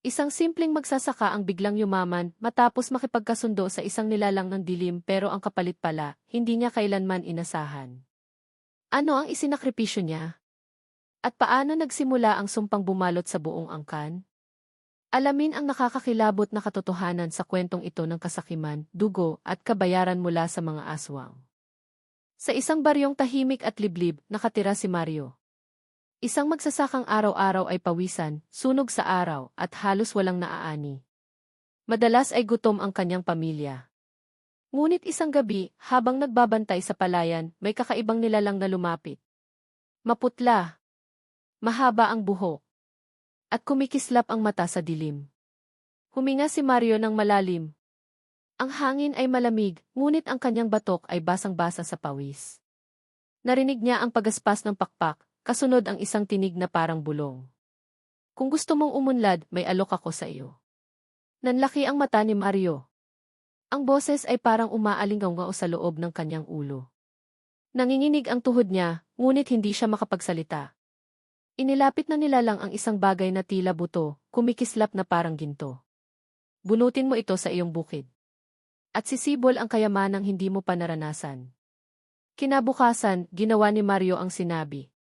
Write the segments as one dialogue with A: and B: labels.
A: Isang simpleng magsasaka ang biglang yumaman matapos makipagkasundo sa isang nilalang ng dilim pero ang kapalit pala, hindi niya kailanman inasahan. Ano ang isinakripisyo niya? At paano nagsimula ang sumpang bumalot sa buong angkan? Alamin ang nakakakilabot na katotohanan sa kwentong ito ng kasakiman, dugo at kabayaran mula sa mga aswang. Sa isang baryong tahimik at liblib, nakatira si Mario. Isang magsasakang araw-araw ay pawisan, sunog sa araw, at halos walang naaani. Madalas ay gutom ang kanyang pamilya. Ngunit isang gabi, habang nagbabantay sa palayan, may kakaibang nilalang na lumapit. Maputla. Mahaba ang buhok. At kumikislap ang mata sa dilim. Huminga si Mario ng malalim. Ang hangin ay malamig, ngunit ang kanyang batok ay basang-basa sa pawis. Narinig niya ang pagaspas ng pakpak, kasunod ang isang tinig na parang bulong. Kung gusto mong umunlad, may alok ako sa iyo. Nanlaki ang mata ni Mario. Ang boses ay parang umaalingaw sa loob ng kanyang ulo. Nanginginig ang tuhod niya, ngunit hindi siya makapagsalita. Inilapit na nila lang ang isang bagay na tila buto, kumikislap na parang ginto. Bunutin mo ito sa iyong bukid. At sisibol ang kayamanang hindi mo pa naranasan. Kinabukasan, ginawa ni Mario ang sinabi.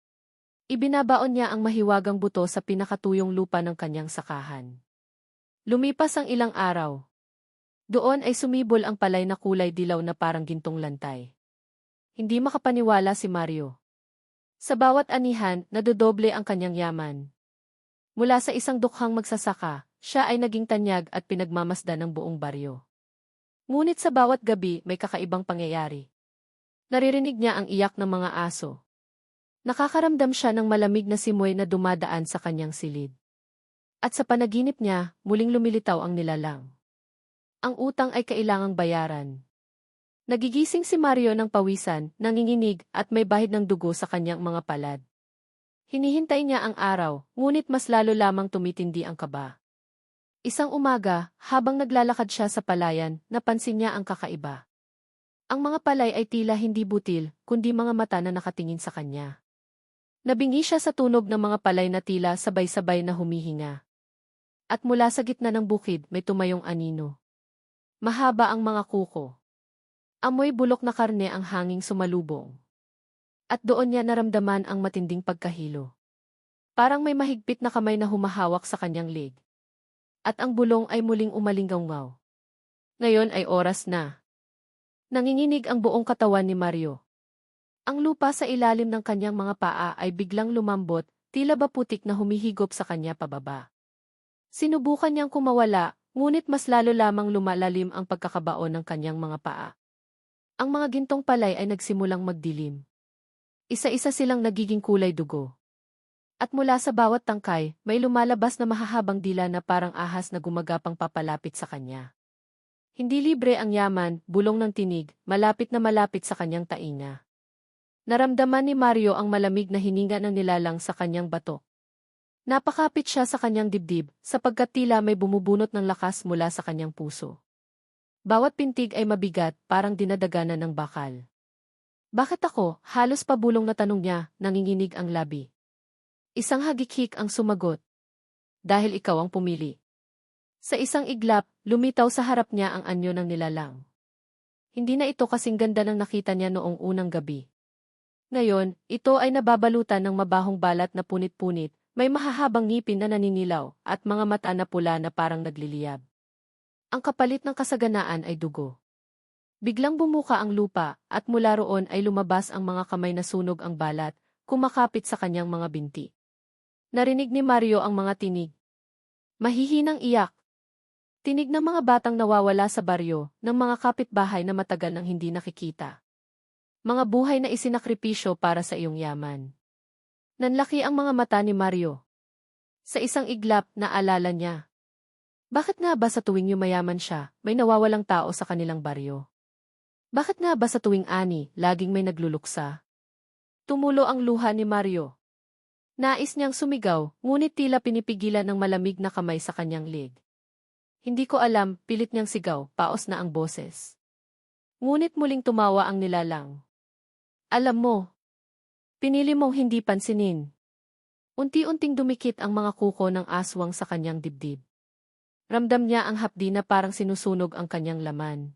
A: Ibinabaon niya ang mahiwagang buto sa pinakatuyong lupa ng kanyang sakahan. Lumipas ang ilang araw. Doon ay sumibol ang palay na kulay dilaw na parang gintong lantay. Hindi makapaniwala si Mario. Sa bawat anihan, nadodoble ang kanyang yaman. Mula sa isang dukhang magsasaka, siya ay naging tanyag at pinagmamasdan ng buong baryo. Ngunit sa bawat gabi may kakaibang pangyayari. Naririnig niya ang iyak ng mga aso. Nakakaramdam siya ng malamig na simoy na dumadaan sa kanyang silid. At sa panaginip niya, muling lumilitaw ang nilalang. Ang utang ay kailangang bayaran. Nagigising si Mario ng pawisan, nanginginig at may bahid ng dugo sa kanyang mga palad. Hinihintay niya ang araw, ngunit mas lalo lamang tumitindi ang kaba. Isang umaga, habang naglalakad siya sa palayan, napansin niya ang kakaiba. Ang mga palay ay tila hindi butil, kundi mga mata na nakatingin sa kanya. Nabingi siya sa tunog ng mga palay na tila sabay-sabay na humihinga. At mula sa gitna ng bukid may tumayong anino. Mahaba ang mga kuko. Amoy bulok na karne ang hanging sumalubong. At doon niya naramdaman ang matinding pagkahilo. Parang may mahigpit na kamay na humahawak sa kanyang leg. At ang bulong ay muling umalinggaw Ngayon ay oras na. Nanginginig ang buong katawan ni Mario. Ang lupa sa ilalim ng kanyang mga paa ay biglang lumambot, tila ba putik na humihigop sa kanya pababa. Sinubukan niyang kumawala, ngunit mas lalo lamang lumalalim ang pagkakabaon ng kanyang mga paa. Ang mga gintong palay ay nagsimulang magdilim. Isa-isa silang nagiging kulay dugo. At mula sa bawat tangkay, may lumalabas na mahahabang dila na parang ahas na gumagapang papalapit sa kanya. Hindi libre ang yaman, bulong ng tinig, malapit na malapit sa kanyang tainga. Naramdaman ni Mario ang malamig na hininga ng nilalang sa kanyang bato. Napakapit siya sa kanyang dibdib, sapagkat tila may bumubunot ng lakas mula sa kanyang puso. Bawat pintig ay mabigat, parang dinadaganan ng bakal. Bakit ako? Halos pabulong na tanong niya, nanginginig ang labi. Isang hagikhik ang sumagot. Dahil ikaw ang pumili. Sa isang iglap, lumitaw sa harap niya ang anyo ng nilalang. Hindi na ito kasing ganda ng nakita niya noong unang gabi. Ngayon, ito ay nababalutan ng mabahong balat na punit-punit, may mahahabang ngipin na naninilaw, at mga mata na pula na parang nagliliyab. Ang kapalit ng kasaganaan ay dugo. Biglang bumuka ang lupa, at mula roon ay lumabas ang mga kamay na sunog ang balat, kumakapit sa kanyang mga binti. Narinig ni Mario ang mga tinig. Mahihinang iyak. Tinig ng mga batang nawawala sa baryo, ng mga kapitbahay na matagal nang hindi nakikita. Mga buhay na isinakripisyo para sa iyong yaman. Nanlaki ang mga mata ni Mario. Sa isang iglap, naalala niya. Bakit nga ba sa tuwing yumayaman siya, may nawawalang tao sa kanilang baryo? Bakit nga ba sa tuwing ani, laging may nagluluksa? Tumulo ang luha ni Mario. Nais niyang sumigaw, ngunit tila pinipigilan ng malamig na kamay sa kanyang leg. Hindi ko alam, pilit niyang sigaw, paos na ang boses. Ngunit muling tumawa ang nilalang. Alam mo, pinili mong hindi pansinin. Unti-unting dumikit ang mga kuko ng aswang sa kanyang dibdib. Ramdam niya ang hapdi na parang sinusunog ang kanyang laman.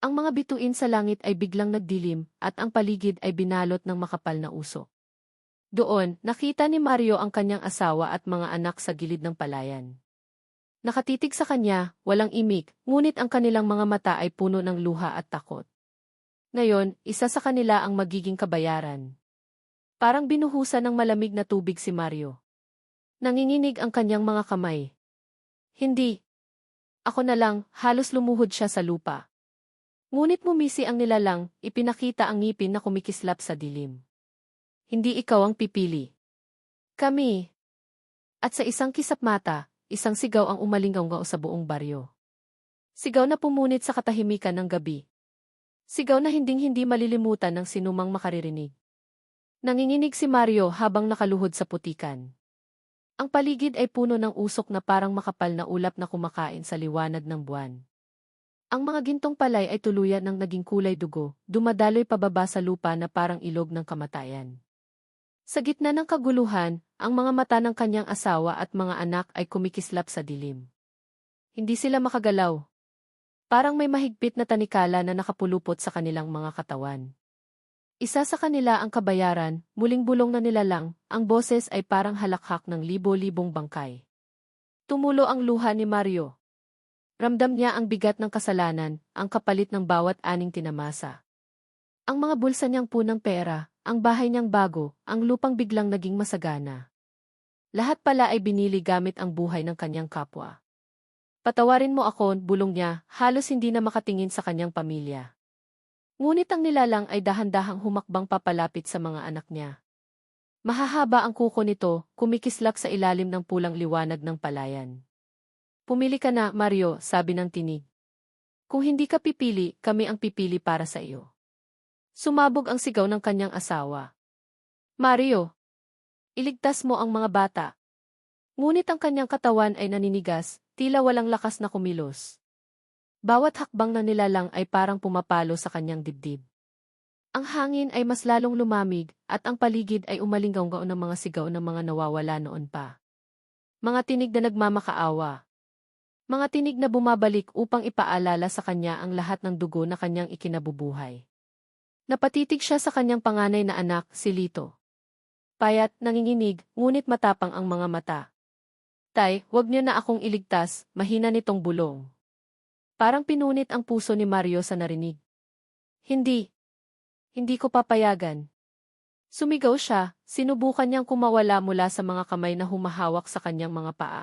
A: Ang mga bituin sa langit ay biglang nagdilim at ang paligid ay binalot ng makapal na usok. Doon, nakita ni Mario ang kanyang asawa at mga anak sa gilid ng palayan. Nakatitig sa kanya, walang imik, ngunit ang kanilang mga mata ay puno ng luha at takot. Ngayon, isa sa kanila ang magiging kabayaran. Parang binuhusan ng malamig na tubig si Mario. Nanginginig ang kanyang mga kamay. Hindi. Ako na lang, halos lumuhod siya sa lupa. Ngunit mumisi ang nilalang, ipinakita ang ngipin na kumikislap sa dilim. Hindi ikaw ang pipili. Kami. At sa isang kisap mata, isang sigaw ang umalingaw sa buong baryo. Sigaw na pumunit sa katahimikan ng gabi. Sigaw na hinding-hindi malilimutan ng sinumang makaririnig. Nanginginig si Mario habang nakaluhod sa putikan. Ang paligid ay puno ng usok na parang makapal na ulap na kumakain sa liwanag ng buwan. Ang mga gintong palay ay tuluyan ng naging kulay dugo, dumadaloy pababa sa lupa na parang ilog ng kamatayan. Sa gitna ng kaguluhan, ang mga mata ng kanyang asawa at mga anak ay kumikislap sa dilim. Hindi sila makagalaw. Parang may mahigpit na tanikala na nakapulupot sa kanilang mga katawan. Isa sa kanila ang kabayaran, muling bulong na nilalang, ang boses ay parang halakhak ng libo-libong bangkay. Tumulo ang luha ni Mario. Ramdam niya ang bigat ng kasalanan, ang kapalit ng bawat aning tinamasa. Ang mga bulsa niyang punang pera, ang bahay niyang bago, ang lupang biglang naging masagana. Lahat pala ay binili gamit ang buhay ng kanyang kapwa. Patawarin mo ako, bulong niya, halos hindi na makatingin sa kanyang pamilya. Ngunit ang nilalang ay dahan-dahang humakbang papalapit sa mga anak niya. Mahahaba ang kuko nito, kumikislak sa ilalim ng pulang liwanag ng palayan. Pumili ka na, Mario, sabi ng tinig. Kung hindi ka pipili, kami ang pipili para sa iyo. Sumabog ang sigaw ng kanyang asawa. Mario, iligtas mo ang mga bata. Ngunit ang kanyang katawan ay naninigas, tila walang lakas na kumilos. Bawat hakbang na nilalang ay parang pumapalo sa kanyang dibdib. Ang hangin ay mas lalong lumamig at ang paligid ay umalinggaw ng mga sigaw ng mga nawawala noon pa. Mga tinig na nagmamakaawa. Mga tinig na bumabalik upang ipaalala sa kanya ang lahat ng dugo na kanyang ikinabubuhay. Napatitig siya sa kanyang panganay na anak, si Lito. Payat, nanginginig, ngunit matapang ang mga mata. Tay, wag niyo na akong iligtas, mahina nitong bulong. Parang pinunit ang puso ni Mario sa narinig. Hindi. Hindi ko papayagan. Sumigaw siya, sinubukan niyang kumawala mula sa mga kamay na humahawak sa kanyang mga paa.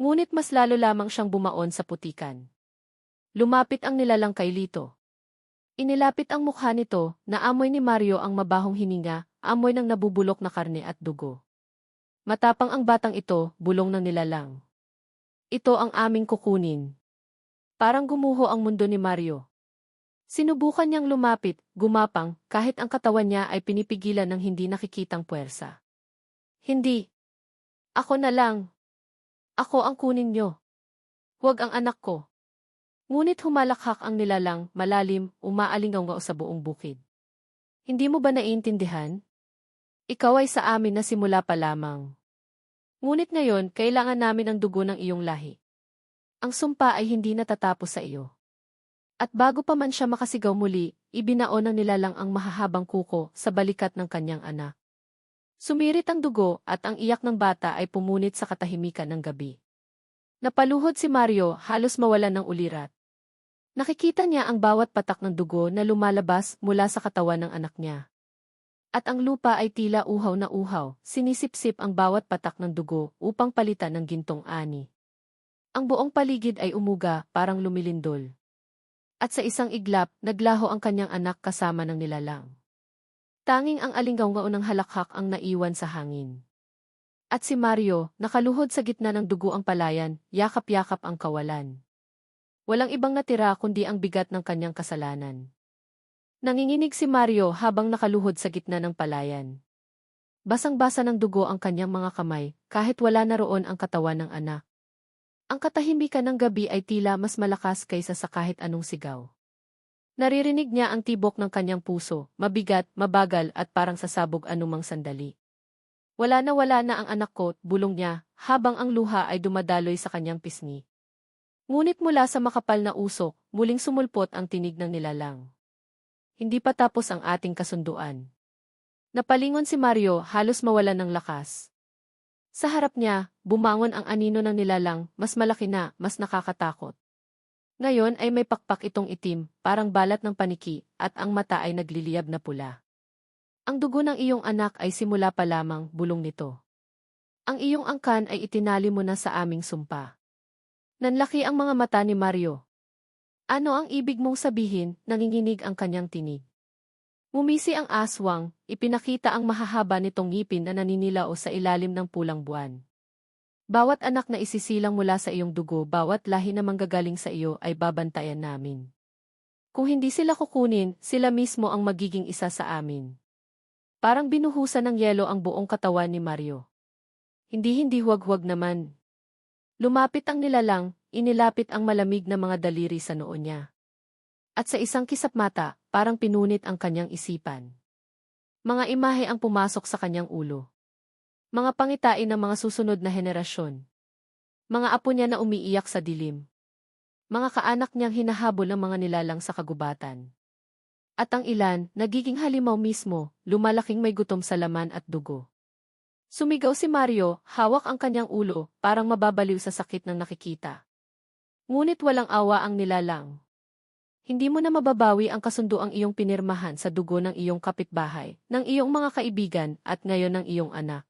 A: Ngunit mas lalo lamang siyang bumaon sa putikan. Lumapit ang nilalang kay Lito. Inilapit ang mukha nito, na amoy ni Mario ang mabahong hininga, amoy ng nabubulok na karne at dugo. Matapang ang batang ito, bulong ng nilalang. Ito ang aming kukunin. Parang gumuho ang mundo ni Mario. Sinubukan niyang lumapit, gumapang, kahit ang katawan niya ay pinipigilan ng hindi nakikitang puwersa. Hindi. Ako na lang. Ako ang kunin niyo. Huwag ang anak ko. Ngunit humalakhak ang nilalang, malalim, umaalingaw sa buong bukid. Hindi mo ba naiintindihan? Ikaw ay sa amin na simula pa lamang. Ngunit ngayon, kailangan namin ang dugo ng iyong lahi. Ang sumpa ay hindi natatapos sa iyo. At bago pa man siya makasigaw muli, ibinaon ng nilalang ang mahahabang kuko sa balikat ng kanyang anak. Sumirit ang dugo at ang iyak ng bata ay pumunit sa katahimikan ng gabi. Napaluhod si Mario halos mawalan ng ulirat. Nakikita niya ang bawat patak ng dugo na lumalabas mula sa katawan ng anak niya. At ang lupa ay tila uhaw na uhaw, sinisipsip ang bawat patak ng dugo upang palitan ng gintong ani. Ang buong paligid ay umuga, parang lumilindol. At sa isang iglap, naglaho ang kanyang anak kasama ng nilalang. Tanging ang alinggaw ng halakhak ang naiwan sa hangin. At si Mario, nakaluhod sa gitna ng dugo ang palayan, yakap-yakap ang kawalan. Walang ibang natira kundi ang bigat ng kanyang kasalanan. Nanginginig si Mario habang nakaluhod sa gitna ng palayan. Basang-basa ng dugo ang kanyang mga kamay, kahit wala na roon ang katawan ng anak. Ang katahimikan ng gabi ay tila mas malakas kaysa sa kahit anong sigaw. Naririnig niya ang tibok ng kanyang puso, mabigat, mabagal at parang sasabog anumang sandali. Wala na wala na ang anak ko, bulong niya, habang ang luha ay dumadaloy sa kanyang pisngi. Ngunit mula sa makapal na usok, muling sumulpot ang tinig ng nilalang. Hindi pa tapos ang ating kasunduan. Napalingon si Mario halos mawalan ng lakas. Sa harap niya, bumangon ang anino ng nilalang, mas malaki na, mas nakakatakot. Ngayon ay may pakpak itong itim, parang balat ng paniki, at ang mata ay nagliliyab na pula. Ang dugo ng iyong anak ay simula pa lamang bulong nito. Ang iyong angkan ay itinali mo na sa aming sumpa. Nanlaki ang mga mata ni Mario. Ano ang ibig mong sabihin, nanginginig ang kanyang tinig. Mumisi ang aswang, ipinakita ang mahahaba nitong ngipin na naninilao sa ilalim ng pulang buwan. Bawat anak na isisilang mula sa iyong dugo, bawat lahi na manggagaling sa iyo ay babantayan namin. Kung hindi sila kukunin, sila mismo ang magiging isa sa amin. Parang binuhusan ng yelo ang buong katawan ni Mario. Hindi-hindi huwag-huwag naman. Lumapit ang nilalang, inilapit ang malamig na mga daliri sa noo niya. At sa isang kisap mata, parang pinunit ang kanyang isipan. Mga imahe ang pumasok sa kanyang ulo. Mga pangitain ng mga susunod na henerasyon. Mga apo niya na umiiyak sa dilim. Mga kaanak niyang hinahabol ng mga nilalang sa kagubatan. At ang ilan, nagiging halimaw mismo, lumalaking may gutom sa laman at dugo. Sumigaw si Mario, hawak ang kanyang ulo, parang mababaliw sa sakit ng nakikita. Ngunit walang awa ang nilalang. Hindi mo na mababawi ang kasunduang iyong pinirmahan sa dugo ng iyong kapitbahay, ng iyong mga kaibigan, at ngayon ng iyong anak.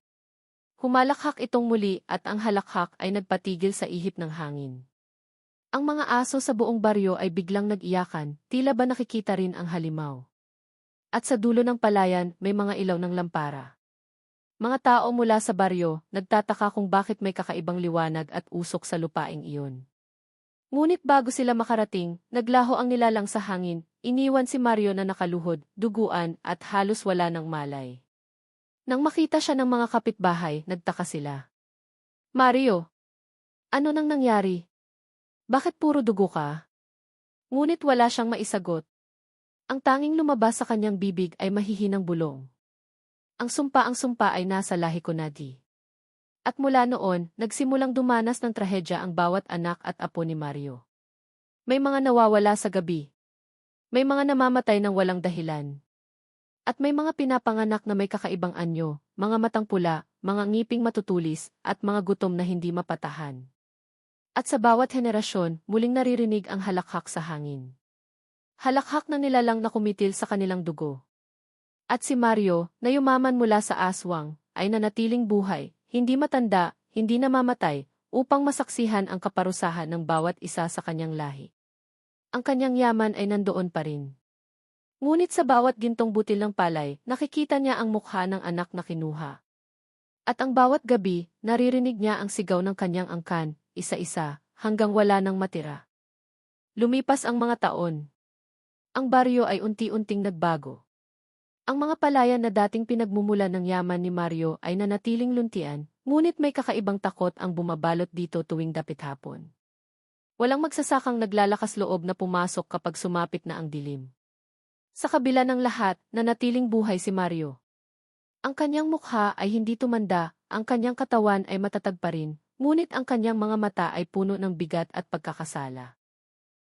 A: Humalakhak itong muli at ang halakhak ay nagpatigil sa ihip ng hangin. Ang mga aso sa buong baryo ay biglang nag-iyakan, tila ba nakikita rin ang halimaw. At sa dulo ng palayan, may mga ilaw ng lampara. Mga tao mula sa baryo, nagtataka kung bakit may kakaibang liwanag at usok sa lupaing iyon. Ngunit bago sila makarating, naglaho ang nilalang sa hangin, iniwan si Mario na nakaluhod, duguan at halos wala ng malay. Nang makita siya ng mga kapitbahay, nagtaka sila. Mario, ano nang nangyari? Bakit puro dugo ka? Ngunit wala siyang maisagot. Ang tanging lumabas sa kanyang bibig ay mahihinang bulong. Ang sumpa ang sumpa ay nasa lahi ko na di. At mula noon, nagsimulang dumanas ng trahedya ang bawat anak at apo ni Mario. May mga nawawala sa gabi. May mga namamatay ng walang dahilan. At may mga pinapanganak na may kakaibang anyo, mga matang pula, mga ngiping matutulis, at mga gutom na hindi mapatahan. At sa bawat henerasyon, muling naririnig ang halakhak sa hangin. Halakhak na nilalang na kumitil sa kanilang dugo. At si Mario, na yumaman mula sa aswang, ay nanatiling buhay, hindi matanda, hindi namamatay, upang masaksihan ang kaparusahan ng bawat isa sa kanyang lahi. Ang kanyang yaman ay nandoon pa rin. Ngunit sa bawat gintong butil ng palay, nakikita niya ang mukha ng anak na kinuha. At ang bawat gabi, naririnig niya ang sigaw ng kanyang angkan, isa-isa, hanggang wala nang matira. Lumipas ang mga taon. Ang baryo ay unti-unting nagbago. Ang mga palayan na dating pinagmumulan ng yaman ni Mario ay nanatiling luntian, ngunit may kakaibang takot ang bumabalot dito tuwing dapit hapon. Walang magsasakang naglalakas loob na pumasok kapag sumapit na ang dilim. Sa kabila ng lahat, nanatiling buhay si Mario. Ang kanyang mukha ay hindi tumanda, ang kanyang katawan ay matatag pa rin, ngunit ang kanyang mga mata ay puno ng bigat at pagkakasala.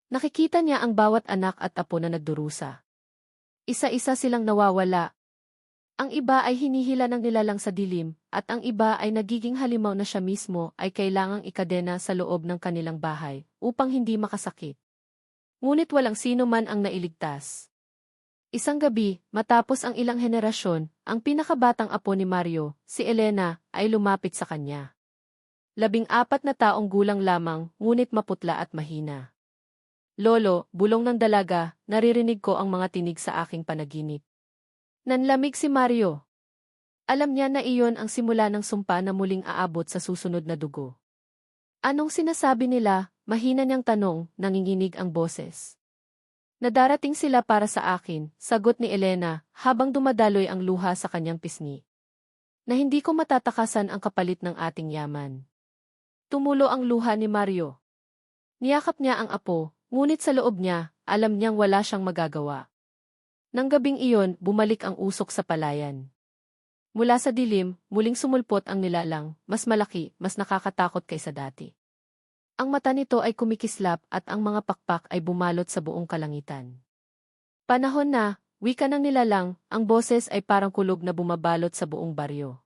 A: Nakikita niya ang bawat anak at apo na nagdurusa. Isa-isa silang nawawala. Ang iba ay hinihila ng nilalang sa dilim, at ang iba ay nagiging halimaw na siya mismo ay kailangang ikadena sa loob ng kanilang bahay upang hindi makasakit. Ngunit walang sino man ang nailigtas. Isang gabi, matapos ang ilang henerasyon, ang pinakabatang apo ni Mario, si Elena, ay lumapit sa kanya. Labing apat na taong gulang lamang, ngunit maputla at mahina. Lolo, bulong ng dalaga, naririnig ko ang mga tinig sa aking panaginip. Nanlamig si Mario. Alam niya na iyon ang simula ng sumpa na muling aabot sa susunod na dugo. Anong sinasabi nila? Mahina niyang tanong, nanginginig ang boses. Nadarating sila para sa akin, sagot ni Elena, habang dumadaloy ang luha sa kanyang pisngi. Na hindi ko matatakasan ang kapalit ng ating yaman. Tumulo ang luha ni Mario. Niyakap niya ang apo, ngunit sa loob niya, alam niyang wala siyang magagawa. Nang gabing iyon, bumalik ang usok sa palayan. Mula sa dilim, muling sumulpot ang nilalang, mas malaki, mas nakakatakot kaysa dati. Ang mata nito ay kumikislap at ang mga pakpak ay bumalot sa buong kalangitan. Panahon na, wika ng nilalang, ang boses ay parang kulog na bumabalot sa buong baryo.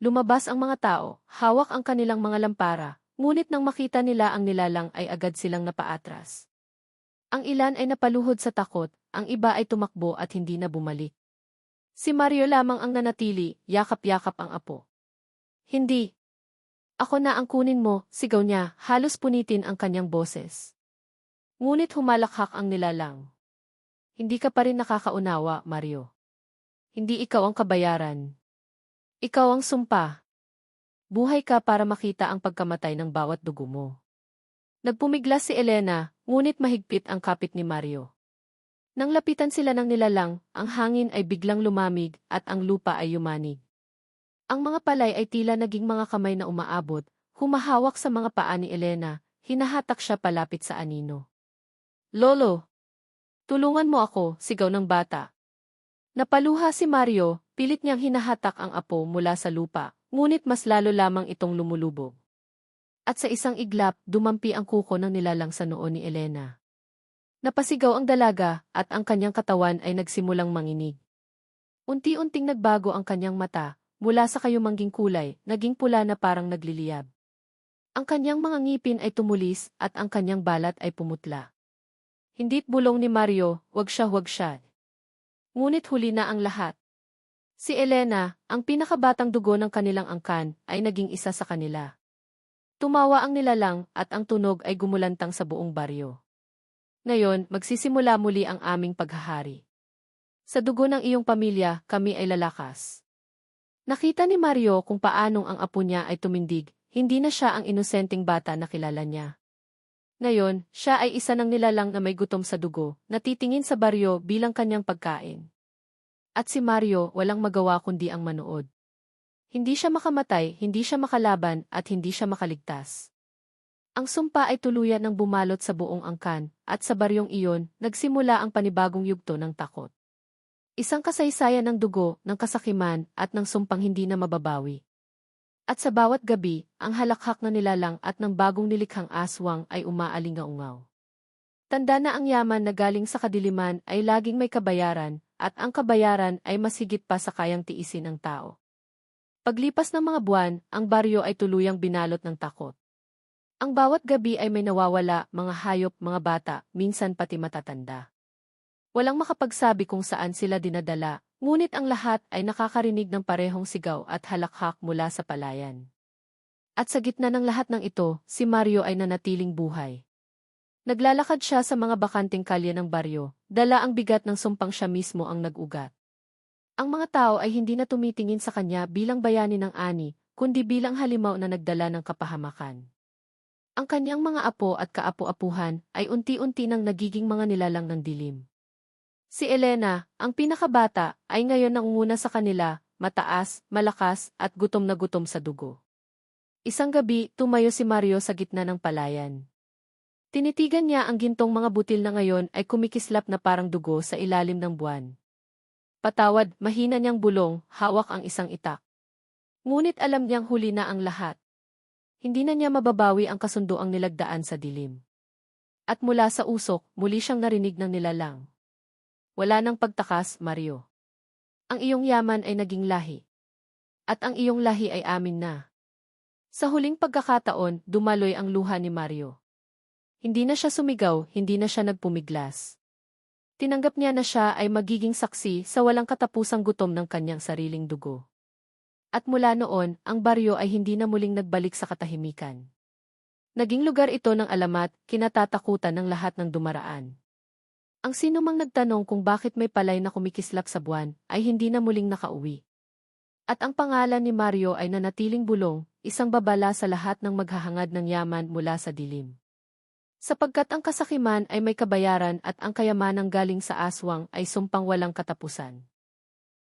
A: Lumabas ang mga tao, hawak ang kanilang mga lampara, ngunit nang makita nila ang nilalang ay agad silang napaatras. Ang ilan ay napaluhod sa takot, ang iba ay tumakbo at hindi na bumalik. Si Mario lamang ang nanatili, yakap-yakap ang apo. Hindi. Ako na ang kunin mo, sigaw niya, halos punitin ang kanyang boses. Ngunit humalakhak ang nilalang. Hindi ka pa rin nakakaunawa, Mario. Hindi ikaw ang kabayaran. Ikaw ang sumpa. Buhay ka para makita ang pagkamatay ng bawat dugo mo. Nagpumiglas si Elena, ngunit mahigpit ang kapit ni Mario. Nang lapitan sila ng nilalang, ang hangin ay biglang lumamig at ang lupa ay yumanig. Ang mga palay ay tila naging mga kamay na umaabot, humahawak sa mga paa ni Elena, hinahatak siya palapit sa anino. Lolo! Tulungan mo ako, sigaw ng bata. Napaluha si Mario, pilit niyang hinahatak ang apo mula sa lupa, ngunit mas lalo lamang itong lumulubog. At sa isang iglap, dumampi ang kuko ng nilalang sa noo ni Elena. Napasigaw ang dalaga at ang kanyang katawan ay nagsimulang manginig. Unti-unting nagbago ang kanyang mata, mula sa kayumangging kulay, naging pula na parang nagliliyab. Ang kanyang mga ngipin ay tumulis at ang kanyang balat ay pumutla. Hindit bulong ni Mario, wag siya wag siya. Ngunit huli na ang lahat. Si Elena, ang pinakabatang dugo ng kanilang angkan, ay naging isa sa kanila. Tumawa ang nilalang at ang tunog ay gumulantang sa buong baryo. Ngayon, magsisimula muli ang aming paghahari. Sa dugo ng iyong pamilya, kami ay lalakas. Nakita ni Mario kung paanong ang apo niya ay tumindig, hindi na siya ang inosenteng bata na kilala niya. Ngayon, siya ay isa ng nilalang na may gutom sa dugo, natitingin sa baryo bilang kanyang pagkain. At si Mario walang magawa kundi ang manood. Hindi siya makamatay, hindi siya makalaban, at hindi siya makaligtas. Ang sumpa ay tuluyan ng bumalot sa buong angkan, at sa baryong iyon, nagsimula ang panibagong yugto ng takot. Isang kasaysayan ng dugo, ng kasakiman, at ng sumpang hindi na mababawi. At sa bawat gabi, ang halakhak na nilalang at ng bagong nilikhang aswang ay umaalingaungaw. Tanda na ang yaman na galing sa kadiliman ay laging may kabayaran, at ang kabayaran ay masigit pa sa kayang tiisin ng tao. Paglipas ng mga buwan, ang baryo ay tuluyang binalot ng takot. Ang bawat gabi ay may nawawala, mga hayop, mga bata, minsan pati matatanda. Walang makapagsabi kung saan sila dinadala, ngunit ang lahat ay nakakarinig ng parehong sigaw at halakhak mula sa palayan. At sa gitna ng lahat ng ito, si Mario ay nanatiling buhay. Naglalakad siya sa mga bakanting kalye ng baryo, dala ang bigat ng sumpang siya mismo ang nag-ugat. Ang mga tao ay hindi na tumitingin sa kanya bilang bayani ng ani, kundi bilang halimaw na nagdala ng kapahamakan. Ang kanyang mga apo at kaapu-apuhan ay unti-unti nang nagiging mga nilalang ng dilim. Si Elena, ang pinakabata, ay ngayon nangunguna sa kanila, mataas, malakas, at gutom na gutom sa dugo. Isang gabi, tumayo si Mario sa gitna ng palayan. Tinitigan niya ang gintong mga butil na ngayon ay kumikislap na parang dugo sa ilalim ng buwan. Patawad, mahina niyang bulong, hawak ang isang itak. Ngunit alam niyang huli na ang lahat. Hindi na niya mababawi ang kasunduang nilagdaan sa dilim. At mula sa usok, muli siyang narinig ng nilalang. Wala nang pagtakas, Mario. Ang iyong yaman ay naging lahi. At ang iyong lahi ay amin na. Sa huling pagkakataon, dumaloy ang luha ni Mario. Hindi na siya sumigaw, hindi na siya nagpumiglas. Tinanggap niya na siya ay magiging saksi sa walang katapusang gutom ng kanyang sariling dugo. At mula noon, ang baryo ay hindi na muling nagbalik sa katahimikan. Naging lugar ito ng alamat, kinatatakutan ng lahat ng dumaraan. Ang sino mang nagtanong kung bakit may palay na kumikislap sa buwan, ay hindi na muling nakauwi. At ang pangalan ni Mario ay nanatiling bulong, isang babala sa lahat ng maghahangad ng yaman mula sa dilim. Sapagkat ang kasakiman ay may kabayaran at ang kayamanang galing sa aswang ay sumpang walang katapusan.